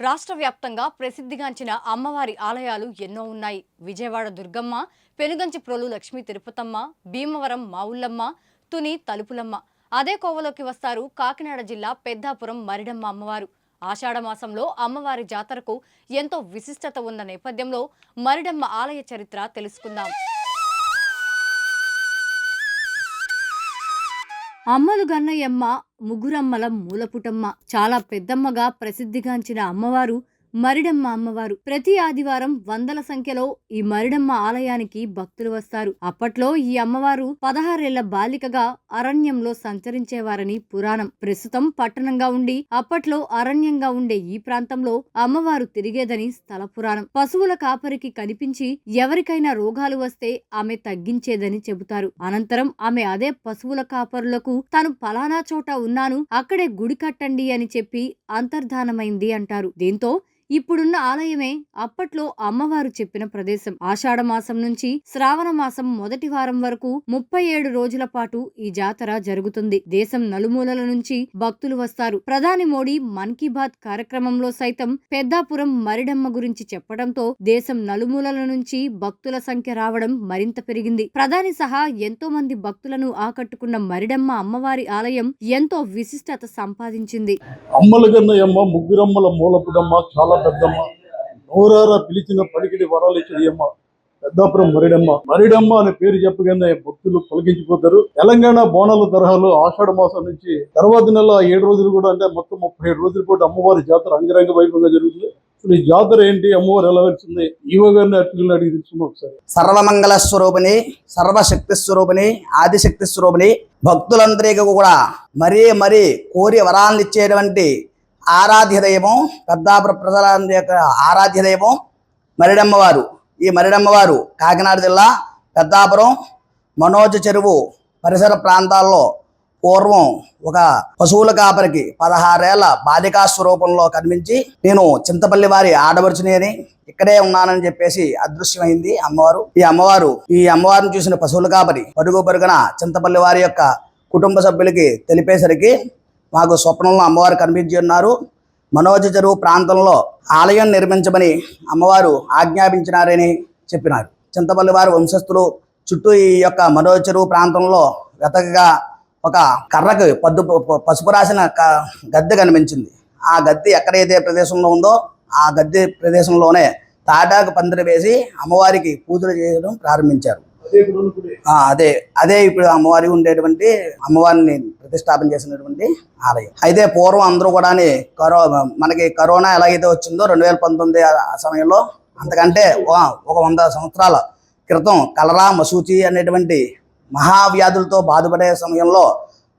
రాష్ట్ర వ్యాప్తంగా ప్రసిద్ధిగాంచిన అమ్మవారి ఆలయాలు ఎన్నో ఉన్నాయి. విజయవాడ దుర్గమ్మ పెనుగంచి ప్రోలు లక్ష్మీ తిరుపతమ్మ భీమవరం మావుల్లమ్మ తుని తలుపులమ్మ. అదే కోవలోకి వస్తారు కాకినాడ జిల్లా పెద్దాపురం మరిడమ్మ అమ్మవారు. ఆషాఢమాసంలో అమ్మవారి జాతరకు ఎంతో విశిష్టత ఉన్న నేపథ్యంలో మరిడమ్మ ఆలయ చరిత్ర తెలుసుకుందాం. అమ్మలు గన్నయ్యమ్మ ముగ్గురమ్మల మూలపుటమ్మ. చాలా పెద్దమ్మగా ప్రసిద్ధిగాంచిన అమ్మవారు మరిడమ్మ అమ్మవారు. ప్రతి ఆదివారం వందల సంఖ్యలో ఈ మరిడమ్మ ఆలయానికి భక్తులు వస్తారు. అప్పట్లో ఈ అమ్మవారు పదహారేళ్ళ బాలికగా అరణ్యంలో సంచరించేవారని పురాణం. ప్రస్తుతం పట్టణంగా ఉండి అప్పట్లో అరణ్యంగా ఉండే ఈ ప్రాంతంలో అమ్మవారు తిరిగేదని స్థల పురాణం. పశువుల కాపరికి కనిపించి ఎవరికైనా రోగాలు వస్తే ఆమె తగ్గించేదని చెబుతారు. అనంతరం ఆమె అదే పశువుల కాపరులకు తాను పలానా చోట ఉన్నాను అక్కడే గుడి కట్టండి అని చెప్పి అంతర్ధానమైంది అంటారు. దీంతో ఇప్పుడున్న ఆలయమే అప్పట్లో అమ్మవారు చెప్పిన ప్రదేశం. ఆషాఢ మాసం నుంచి శ్రావణ మాసం మొదటి వారం వరకు ముప్పై ఏడు రోజుల పాటు ఈ జాతర జరుగుతుంది. దేశం నలుమూలల నుంచి భక్తులు వస్తారు. ప్రధాని మోడీ మన్ కీ బాత్ కార్యక్రమంలో సైతం పెద్దాపురం మరిడమ్మ గురించి చెప్పడంతో దేశం నలుమూలల నుంచి భక్తుల సంఖ్య రావడం మరింత పెరిగింది. ప్రధాని సహా ఎంతో మంది భక్తులను ఆకట్టుకున్న మరిడమ్మ అమ్మవారి ఆలయం ఎంతో విశిష్టత సంపాదించింది. అమ్మల కన్నయ్యమ్మ ముగ్గురమ్మల మూలపుడమ్మ చాలా పెద్దమ్మ. నోరారా పిలిచిన పలికిడి వరాలు ఇచ్చేది అమ్మ. పెద్దాపురం మరిడమ్మ. మరిడమ్మ అనే పేరు చెప్పగానే భక్తులు పొలగించిపోతారు తెలంగాణ బోనాల తరహాలో ఆషాఢ మాసం నుంచి తర్వాత నెల ఏడు రోజులు కూడా అంటే మొత్తం ముప్పై ఏడు రోజుల పాటు అమ్మవారి జాతర అంగరంగ వైభవంగా జరుగుతుంది. అసలు ఈ జాతర ఏంటి? అమ్మవారు ఎలా వెళ్తుంది ఈవో గారిని అర్చకులను అడిగి తెలుసుకుందాం ఒకసారి. సర్వమంగళ స్వరూపిణి సర్వశక్తి స్వరూపిణి ఆదిశక్తి స్వరూపిణి. భక్తులందరికీ కూడా మరీ మరీ కోరి వరాలను ఇచ్చేటువంటి ఆరాధ్య దైవం పెద్దాపుర ప్రజలందరి యొక్క ఆరాధ్య దైవం మరిడమ్మవారు. ఈ మరిడమ్మవారు కాకినాడ జిల్లా పెద్దాపురం మనోజ చెరువు పరిసర ప్రాంతాల్లో పూర్వం ఒక పశువుల కాపరికి పదహారేళ్ళ బాలికా స్వరూపంలో కనిపించి నేను చింతపల్లి వారి ఆడబడుచుని అని ఇక్కడే ఉన్నానని చెప్పేసి అదృశ్యమైంది అమ్మవారు. ఈ అమ్మవారు ఈ అమ్మవారిని చూసిన పశువుల కాపరి పరుగు పరుగున చింతపల్లి వారి యొక్క కుటుంబ సభ్యులకి తెలిపేసరికి మాకు స్వప్నంలో అమ్మవారు కనిపించి ఉన్నారు. మనోజ చెరువు ప్రాంతంలో ఆలయం నిర్మించమని అమ్మవారు ఆజ్ఞాపించినారని చెప్పినారు. చింతపల్లి వారి వంశస్థులు చుట్టూ ఈ యొక్క మనోజ చెరువు ప్రాంతంలో వెతకగా ఒక కర్రకు పద్దు పసుపు రాసిన క- గద్దె కనిపించింది. ఆ గద్దె ఎక్కడైతే ప్రదేశంలో ఉందో ఆ గద్దె ప్రదేశంలోనే తాటాకు పందిరి వేసి అమ్మవారికి పూజలు చేయడం ప్రారంభించారు. అదే అదే ఇప్పుడు అమ్మవారి ఉండేటువంటి అమ్మవారిని ప్రతిష్టాపన చేసినటువంటి ఆలయం. అయితే పూర్వం అందరూ కూడా కరో మనకి కరోనా ఎలాగైతే వచ్చిందో రెండు వేల పంతొమ్మిది ఆ సమయంలో అంతకంటే ఒక- వంద సంవత్సరాల క్రితం కలరా మసూచి అనేటువంటి మహావ్యాధులతో బాధపడే సమయంలో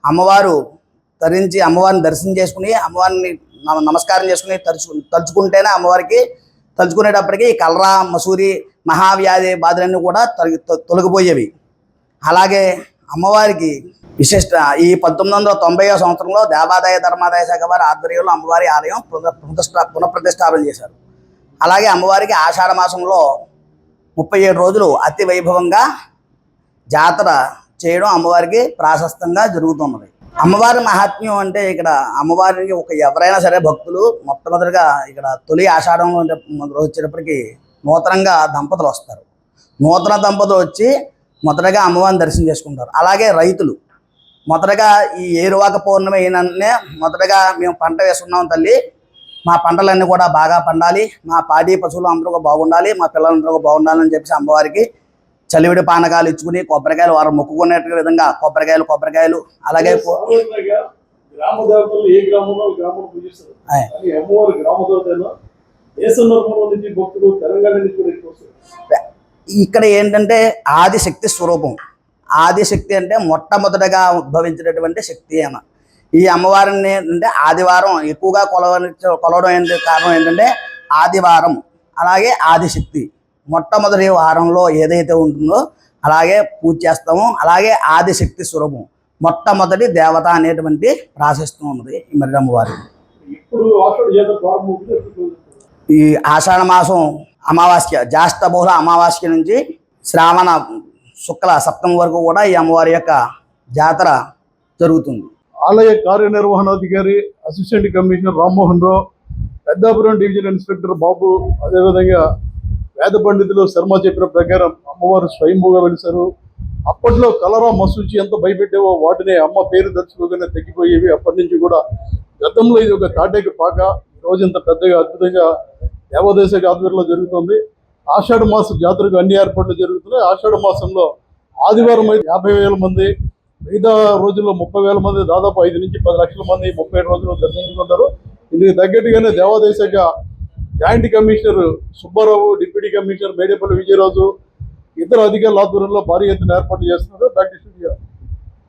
అమ్మవారు తరించి అమ్మవారిని దర్శనం చేసుకుని అమ్మవారిని నమ- నమస్కారం చేసుకుని తలుచు తలుచుకుంటేనే అమ్మవారికి తలుచుకునేటప్పటికీ ఈ కలరా మసూరి మహావ్యాధి బాధలన్నీ కూడా తొలగి తొ- తొలగిపోయేవి. అలాగే అమ్మవారికి విశిష్ట ఈ పంతొమ్మిది వందల తొంభై సంవత్సరంలో దేవాదాయ ధర్మాదాయ శాఖ వారి ఆధ్వర్యంలో అమ్మవారి ఆలయం పునఃప్రతిష్ట పునఃప్రతిష్టాపన చేశారు. అలాగే అమ్మవారికి ఆషాఢ మాసంలో ముప్పై ఏడు రోజులు అతి వైభవంగా జాతర చేయడం అమ్మవారికి ప్రాశస్తంగా జరుగుతున్నది. అమ్మవారి మహాత్మ్యం అంటే ఇక్కడ అమ్మవారికి ఒక ఎవరైనా సరే భక్తులు మొట్టమొదటిగా ఇక్కడ తొలి ఆషాఢంలో ఉండే వచ్చేటప్పటికి నూతనంగా దంపతులు వస్తారు. నూతన దంపతులు వచ్చి మొదటగా అమ్మవారిని దర్శనం చేసుకుంటారు. అలాగే రైతులు. మొదటగా ఈ ఏరువాక పౌర్ణమి అయిననే మొదటగా మేము పంట వేసుకున్నాం తల్లి. మా పంటలన్నీ కూడా బాగా పండాలి. మా పాడి పశువులు అందరూ బాగుండాలి. మా పిల్లలందరూ బాగుండాలని చెప్పేసి అమ్మవారికి చలివిడి పానకాలు ఇచ్చుకుని కొబ్బరికాయలు వారు మొక్కుకునేట్టు విధంగా కొబ్బరికాయలు కొబ్బరికాయలు అలాగే ఇక్కడ ఏంటంటే ఆది శక్తి స్వరూపం. ఆది శక్తి అంటే మొట్టమొదటగా ఉద్భవించినటువంటి శక్తి అన్న. ఈ అమ్మవారిని అంటే ఆదివారం ఎక్కువగా కొలవ కొలవడం కారణం ఏంటంటే ఆదివారం అలాగే ఆదిశక్తి. మొట్టమొదటి వారంలో ఏదైతే ఉంటుందో అలాగే పూజ చేస్తాము అలాగే ఆదిశక్తి స్వరూపం మొట్టమొదటి దేవత అనేటువంటి ప్రాశస్తం ఉన్నది ఈ మరి అమ్మవారి ఇప్పుడు ఆషాఢ జాతర ప్రారంభమవుతుంది ఎప్పుడు జరుగుతుంది? ఈ ఆషాఢ మాసం అమావాస్య జ్యేష్ఠ బహుళ అమావాస్య నుంచి శ్రావణ శుక్ల సప్తమి వరకు కూడా ఈ అమ్మవారి యొక్క జాతర జరుగుతుంది ఆలయ కార్యనిర్వహణాధికారి assistant commissioner Rammohan Rao Peddapuram division inspector Babu అదేవిధంగా వేద పండితులు శర్మ చెప్పిన ప్రకారం అమ్మవారు స్వయంభూగా వెలిశారు. అప్పట్లో కలరా మసూచి ఎంత భయపెట్టేవో వాటిని అమ్మ పేరు తలుచుకోగానే తగ్గిపోయేవి అప్పటి నుంచి కూడా. గతంలో ఇది ఒక తాటేకి పాక ఈ రోజు ఇంత పెద్దగా అద్భుతంగా దేవాదేశ ఆధ్వర్యంలో జరుగుతుంది. ఆషాఢ మాస జాతరకు అన్ని ఏర్పాట్లు జరుగుతున్నాయి. ఆషాఢ మాసంలో ఆదివారం అయితే యాభై వేల మంది మిగతా రోజుల్లో ముప్పై వేల మంది దాదాపు ఐదు నుంచి పది లక్షల మంది ముప్పై ఏడు రోజులు దర్శించుకుంటారు. ఇందుకు తగ్గట్టుగానే దేవాదేశంగా joint commissioner Subbarao deputy commissioner Medepalli Vijayaraju ఇతర అధికారుల ఆధ్వర్యంలో భారీ ఎత్తున ఏర్పాటు చేస్తున్నారు. డాక్టర్